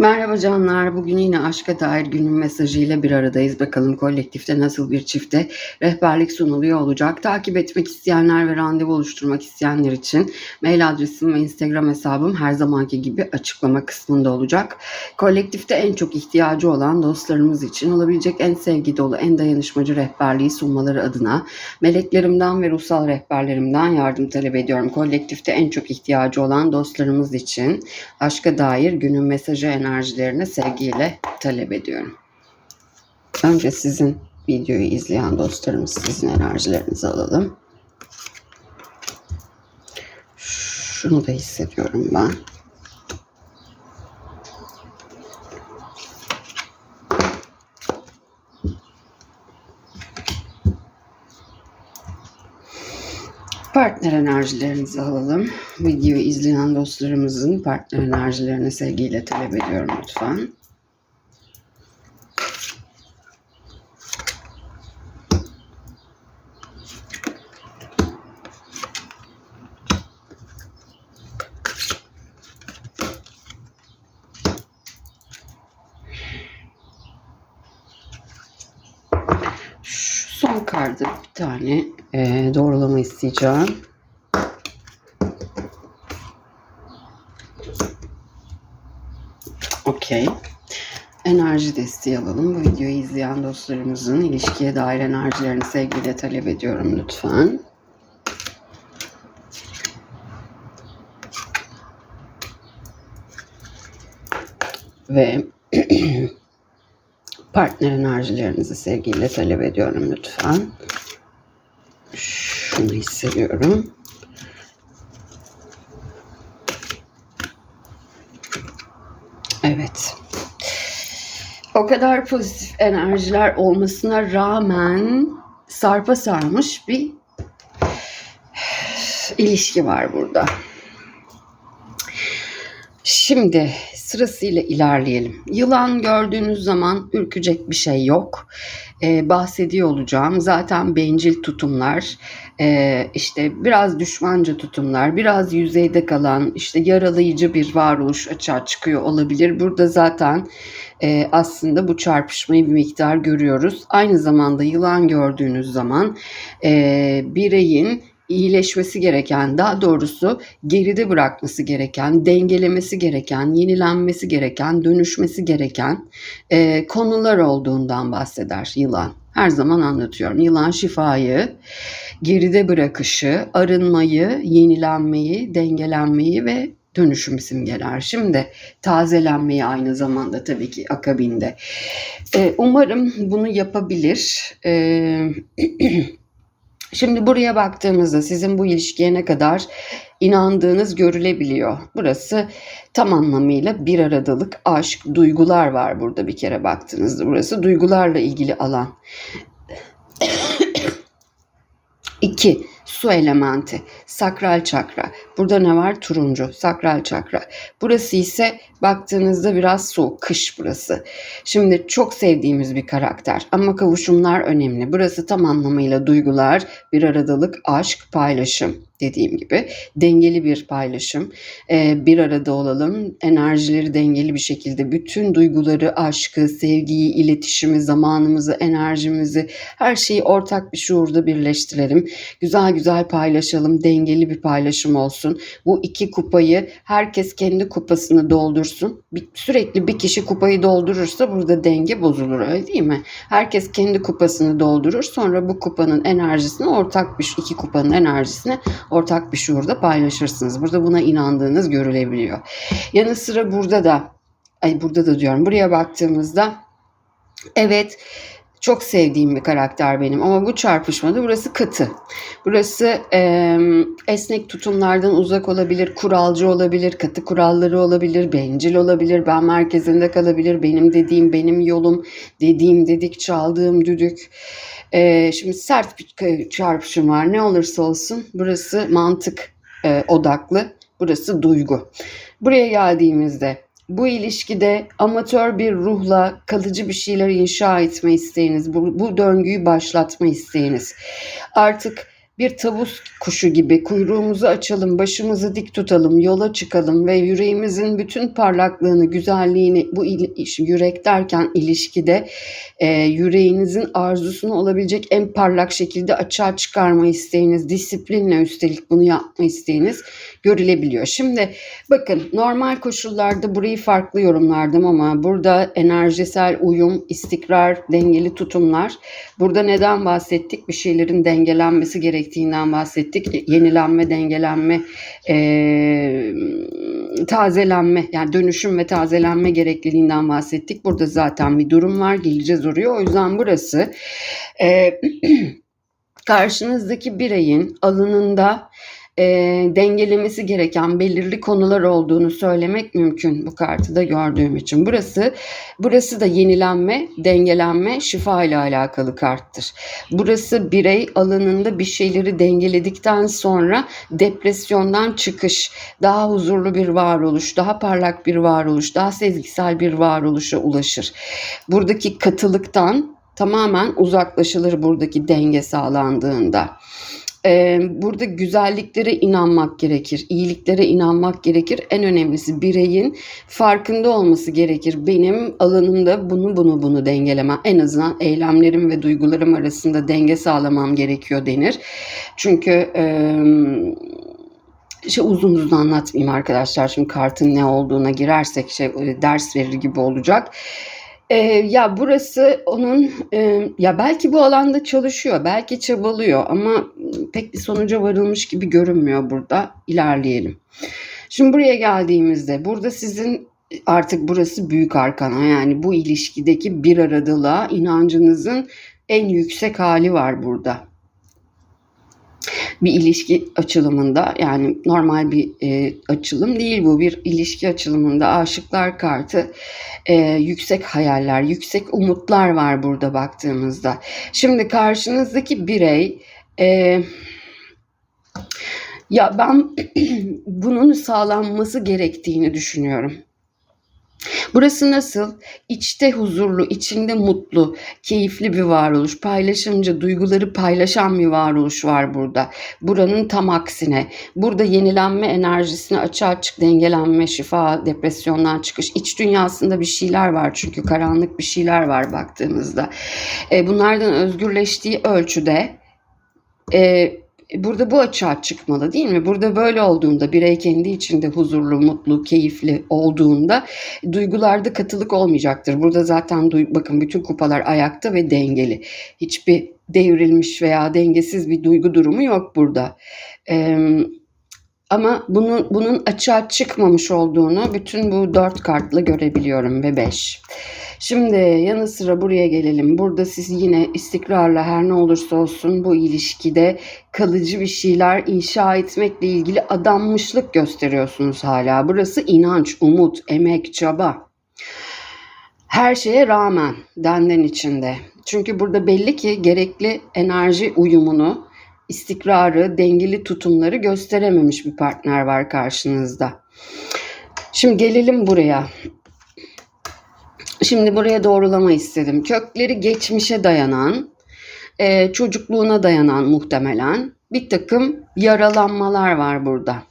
Merhaba canlar. Bugün yine aşka dair günün mesajıyla bir aradayız. Bakalım kolektifte nasıl bir çifte rehberlik sunuluyor olacak. Takip etmek isteyenler ve randevu oluşturmak isteyenler için mail adresim ve Instagram hesabım her zamanki gibi açıklama kısmında olacak. Kolektifte en çok ihtiyacı olan dostlarımız için olabilecek en sevgi dolu, en dayanışmacı rehberliği sunmaları adına meleklerimden ve ruhsal rehberlerimden yardım talep ediyorum. Kolektifte en çok ihtiyacı olan dostlarımız için aşka dair günün mesajı enerjilerini sevgiyle talep ediyorum. Önce sizin videoyu izleyen dostlarımız sizin enerjilerinizi alalım. Şunu da hissediyorum ben. Partner enerjilerinizi alalım. Videoyu izleyen dostlarımızın partner enerjilerini sevgiyle talep ediyorum lütfen. Kartı bir tane e, doğrulama isteyeceğim. Okey. Enerji desteği alalım. Bu videoyu izleyen dostlarımızın ilişkiye dair enerjilerini sevgiyle talep ediyorum lütfen. Ve partner enerjilerinizi sevgiyle talep ediyorum lütfen. Şunu hissediyorum. Evet. O kadar pozitif enerjiler olmasına rağmen sarpa sarmış bir ilişki var burada. Şimdi sırasıyla ilerleyelim. Yılan gördüğünüz zaman ürkecek bir şey yok. Ee, bahsediyor olacağım. Zaten bencil tutumlar, e, işte biraz düşmanca tutumlar, biraz yüzeyde kalan, işte yaralayıcı bir varoluş açığa çıkıyor olabilir. Burada zaten e, aslında bu çarpışmayı bir miktar görüyoruz. Aynı zamanda yılan gördüğünüz zaman e, bireyin iyileşmesi gereken, daha doğrusu geride bırakması gereken, dengelemesi gereken, yenilenmesi gereken, dönüşmesi gereken e, konular olduğundan bahseder yılan. Her zaman anlatıyorum. Yılan şifayı, geride bırakışı, arınmayı, yenilenmeyi, dengelenmeyi ve dönüşüm simgeler. Şimdi tazelenmeyi aynı zamanda tabii ki akabinde. E, umarım bunu yapabilir. E, Şimdi buraya baktığımızda sizin bu ilişkiye ne kadar inandığınız görülebiliyor. Burası tam anlamıyla bir aradalık, aşk, duygular var burada bir kere baktığınızda. Burası duygularla ilgili alan. İki, su elementi, sakral çakra. Burada ne var? Turuncu, sakral çakra. Burası ise baktığınızda biraz soğuk, kış burası. Şimdi çok sevdiğimiz bir karakter ama kavuşumlar önemli. Burası tam anlamıyla duygular, bir aradalık, aşk, paylaşım dediğim gibi dengeli bir paylaşım. Ee, bir arada olalım. Enerjileri dengeli bir şekilde bütün duyguları, aşkı, sevgiyi, iletişimi, zamanımızı, enerjimizi her şeyi ortak bir şuurda birleştirelim. Güzel güzel paylaşalım. Dengeli bir paylaşım olsun. Bu iki kupayı herkes kendi kupasını doldursun. Bir, sürekli bir kişi kupayı doldurursa burada denge bozulur öyle değil mi? Herkes kendi kupasını doldurur. Sonra bu kupanın enerjisini ortak bir iki kupanın enerjisini ortak bir şuurda paylaşırsınız. Burada buna inandığınız görülebiliyor. Yanı sıra burada da ay burada da diyorum buraya baktığımızda evet çok sevdiğim bir karakter benim ama bu çarpışmada burası katı. Burası e, esnek tutumlardan uzak olabilir, kuralcı olabilir, katı kuralları olabilir, bencil olabilir, ben merkezinde kalabilir, benim dediğim benim yolum, dediğim dedik, çaldığım düdük. E, şimdi sert bir çarpışım var ne olursa olsun burası mantık e, odaklı, burası duygu. Buraya geldiğimizde bu ilişkide amatör bir ruhla kalıcı bir şeyler inşa etme isteğiniz, bu, bu döngüyü başlatma isteğiniz. Artık bir tavus kuşu gibi kuyruğumuzu açalım, başımızı dik tutalım, yola çıkalım ve yüreğimizin bütün parlaklığını, güzelliğini bu il- yürek derken ilişkide e, yüreğinizin arzusunu olabilecek en parlak şekilde açığa çıkarma isteğiniz, disiplinle üstelik bunu yapma isteğiniz görülebiliyor. Şimdi bakın normal koşullarda burayı farklı yorumlardım ama burada enerjisel uyum, istikrar, dengeli tutumlar. Burada neden bahsettik? Bir şeylerin dengelenmesi gerektiğinden bahsettik. Yenilenme, dengelenme, eee, tazelenme yani dönüşüm ve tazelenme gerekliliğinden bahsettik. Burada zaten bir durum var. Geleceğiz oraya. O yüzden burası eee, karşınızdaki bireyin alanında e, dengelemesi gereken belirli konular olduğunu söylemek mümkün bu kartı da gördüğüm için. Burası burası da yenilenme, dengelenme, şifa ile alakalı karttır. Burası birey alanında bir şeyleri dengeledikten sonra depresyondan çıkış, daha huzurlu bir varoluş, daha parlak bir varoluş, daha sezgisel bir varoluşa ulaşır. Buradaki katılıktan tamamen uzaklaşılır buradaki denge sağlandığında. Ee, burada güzelliklere inanmak gerekir, iyiliklere inanmak gerekir. En önemlisi bireyin farkında olması gerekir. Benim alanımda bunu bunu bunu dengelemem. En azından eylemlerim ve duygularım arasında denge sağlamam gerekiyor denir. Çünkü e, şey uzun uzun anlatmayayım arkadaşlar. Şimdi kartın ne olduğuna girersek şey e, ders verir gibi olacak. Ee, ya burası onun e, ya belki bu alanda çalışıyor, belki çabalıyor ama pek bir sonuca varılmış gibi görünmüyor burada. İlerleyelim. Şimdi buraya geldiğimizde burada sizin artık burası büyük arkana yani bu ilişkideki bir aradılığa inancınızın en yüksek hali var burada bir ilişki açılımında yani normal bir e, açılım değil bu. Bir ilişki açılımında aşıklar kartı e, yüksek hayaller yüksek umutlar var burada baktığımızda. Şimdi karşınızdaki birey e, ya ben bunun sağlanması gerektiğini düşünüyorum Burası nasıl? İçte huzurlu, içinde mutlu, keyifli bir varoluş. Paylaşımcı, duyguları paylaşan bir varoluş var burada. Buranın tam aksine. Burada yenilenme enerjisine açığa açık dengelenme, şifa, depresyondan çıkış. iç dünyasında bir şeyler var çünkü karanlık bir şeyler var baktığımızda. E, bunlardan özgürleştiği ölçüde e, burada bu açığa çıkmalı değil mi? Burada böyle olduğunda birey kendi içinde huzurlu, mutlu, keyifli olduğunda duygularda katılık olmayacaktır. Burada zaten bakın bütün kupalar ayakta ve dengeli. Hiçbir devrilmiş veya dengesiz bir duygu durumu yok burada. Ee, ama bunun bunun açığa çıkmamış olduğunu bütün bu dört kartla görebiliyorum ve beş. Şimdi yanı sıra buraya gelelim. Burada siz yine istikrarla her ne olursa olsun bu ilişkide kalıcı bir şeyler inşa etmekle ilgili adanmışlık gösteriyorsunuz hala. Burası inanç, umut, emek, çaba. Her şeye rağmen denden içinde. Çünkü burada belli ki gerekli enerji uyumunu, istikrarı, dengeli tutumları gösterememiş bir partner var karşınızda. Şimdi gelelim buraya. Şimdi buraya doğrulama istedim. Kökleri geçmişe dayanan, e, çocukluğuna dayanan muhtemelen bir takım yaralanmalar var burada.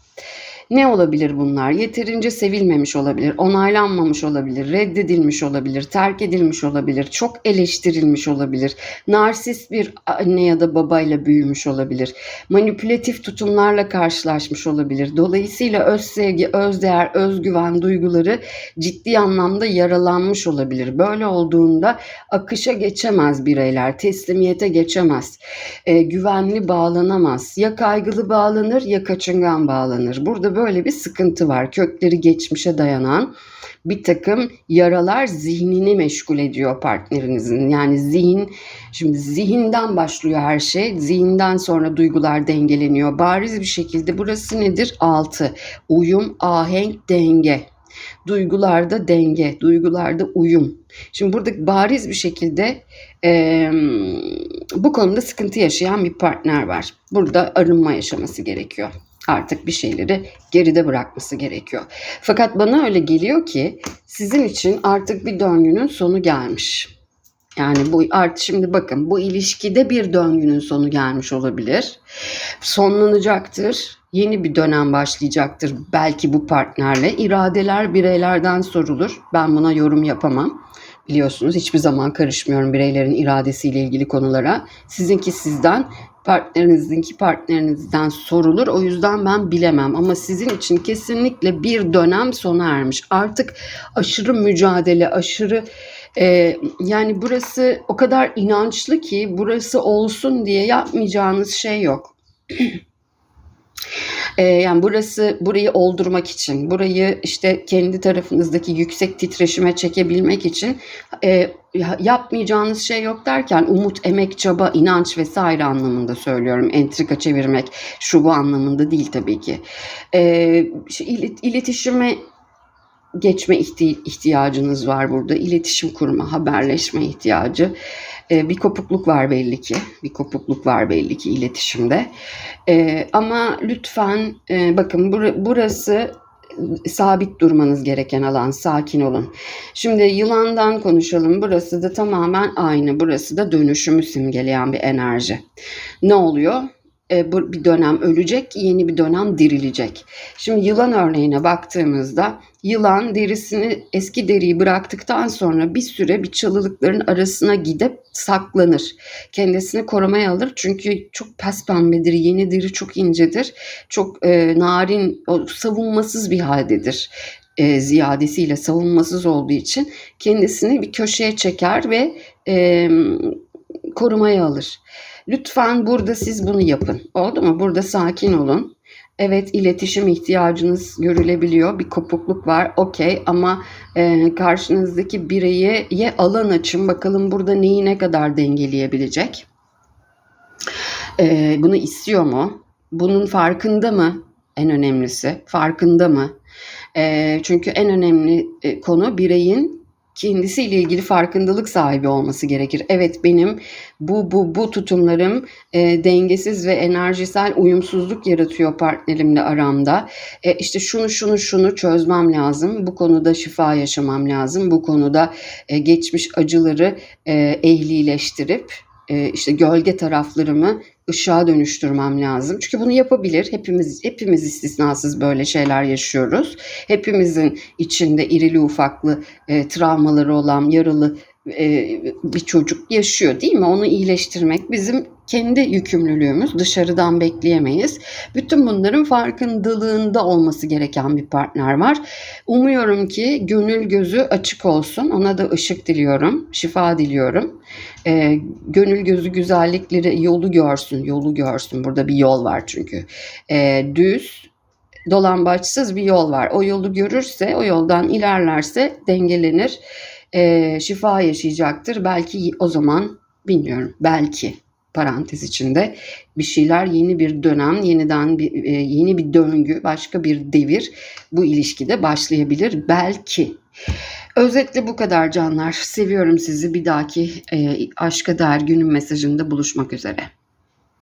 Ne olabilir bunlar? Yeterince sevilmemiş olabilir, onaylanmamış olabilir, reddedilmiş olabilir, terk edilmiş olabilir, çok eleştirilmiş olabilir, narsist bir anne ya da babayla büyümüş olabilir, manipülatif tutumlarla karşılaşmış olabilir. Dolayısıyla öz sevgi, öz değer, özgüven duyguları ciddi anlamda yaralanmış olabilir. Böyle olduğunda akışa geçemez bireyler, teslimiyete geçemez, e, güvenli bağlanamaz. Ya kaygılı bağlanır ya kaçıngan bağlanır. Burada böyle bir sıkıntı var. Kökleri geçmişe dayanan bir takım yaralar zihnini meşgul ediyor partnerinizin. Yani zihin, şimdi zihinden başlıyor her şey. Zihinden sonra duygular dengeleniyor. Bariz bir şekilde burası nedir? Altı. Uyum, ahenk, denge. Duygularda denge, duygularda uyum. Şimdi burada bariz bir şekilde e, bu konuda sıkıntı yaşayan bir partner var. Burada arınma yaşaması gerekiyor artık bir şeyleri geride bırakması gerekiyor. Fakat bana öyle geliyor ki sizin için artık bir döngünün sonu gelmiş. Yani bu artık şimdi bakın bu ilişkide bir döngünün sonu gelmiş olabilir. Sonlanacaktır. Yeni bir dönem başlayacaktır belki bu partnerle. İradeler bireylerden sorulur. Ben buna yorum yapamam. Biliyorsunuz hiçbir zaman karışmıyorum bireylerin iradesiyle ilgili konulara. Sizinki sizden, partnerinizinki partnerinizden sorulur. O yüzden ben bilemem ama sizin için kesinlikle bir dönem sona ermiş. Artık aşırı mücadele, aşırı e, yani burası o kadar inançlı ki burası olsun diye yapmayacağınız şey yok. E, yani burası burayı oldurmak için, burayı işte kendi tarafınızdaki yüksek titreşime çekebilmek için e, yapmayacağınız şey yok derken umut, emek, çaba, inanç vesaire anlamında söylüyorum. Entrika çevirmek şu bu anlamında değil tabii ki. E, şu ilet- iletişime geçme ihti- ihtiyacınız var burada. İletişim kurma, haberleşme ihtiyacı. Ee, bir kopukluk var belli ki. Bir kopukluk var belli ki iletişimde. Ee, ama lütfen e, bakın bur- burası sabit durmanız gereken alan. Sakin olun. Şimdi yılandan konuşalım. Burası da tamamen aynı. Burası da dönüşümü simgeleyen bir enerji. Ne oluyor? E, bir dönem ölecek, yeni bir dönem dirilecek. Şimdi yılan örneğine baktığımızda yılan derisini eski deriyi bıraktıktan sonra bir süre bir çalılıkların arasına gidip saklanır. Kendisini korumaya alır çünkü çok pes pembedir, yeni deri çok incedir, çok e, narin, savunmasız bir haldedir. E, ziyadesiyle savunmasız olduğu için kendisini bir köşeye çeker ve e, korumaya alır. Lütfen burada siz bunu yapın. Oldu mu? Burada sakin olun. Evet iletişim ihtiyacınız görülebiliyor. Bir kopukluk var. Okey ama e, karşınızdaki bireye ye alan açın. Bakalım burada neyi ne kadar dengeleyebilecek. E, bunu istiyor mu? Bunun farkında mı? En önemlisi farkında mı? E, çünkü en önemli e, konu bireyin kendisiyle ilgili farkındalık sahibi olması gerekir. Evet benim bu bu bu tutumlarım e, dengesiz ve enerjisel uyumsuzluk yaratıyor partnerimle aramda. E, işte şunu şunu şunu çözmem lazım. Bu konuda şifa yaşamam lazım. Bu konuda e, geçmiş acıları e, ehlileştirip e, işte gölge taraflarımı ışığa dönüştürmem lazım. Çünkü bunu yapabilir. Hepimiz hepimiz istisnasız böyle şeyler yaşıyoruz. Hepimizin içinde irili ufaklı e, travmaları olan yaralı e, bir çocuk yaşıyor değil mi? Onu iyileştirmek bizim kendi yükümlülüğümüz. Dışarıdan bekleyemeyiz. Bütün bunların farkındalığında olması gereken bir partner var. Umuyorum ki gönül gözü açık olsun. Ona da ışık diliyorum. Şifa diliyorum. E, gönül gözü güzellikleri yolu görsün. Yolu görsün. Burada bir yol var çünkü. E, düz dolambaçsız bir yol var. O yolu görürse, o yoldan ilerlerse dengelenir e, şifa yaşayacaktır. Belki o zaman bilmiyorum belki parantez içinde bir şeyler yeni bir dönem, yeniden bir e, yeni bir döngü, başka bir devir bu ilişkide başlayabilir belki. Özetle bu kadar canlar. Seviyorum sizi. Bir dahaki e, aşka dair günün mesajında buluşmak üzere.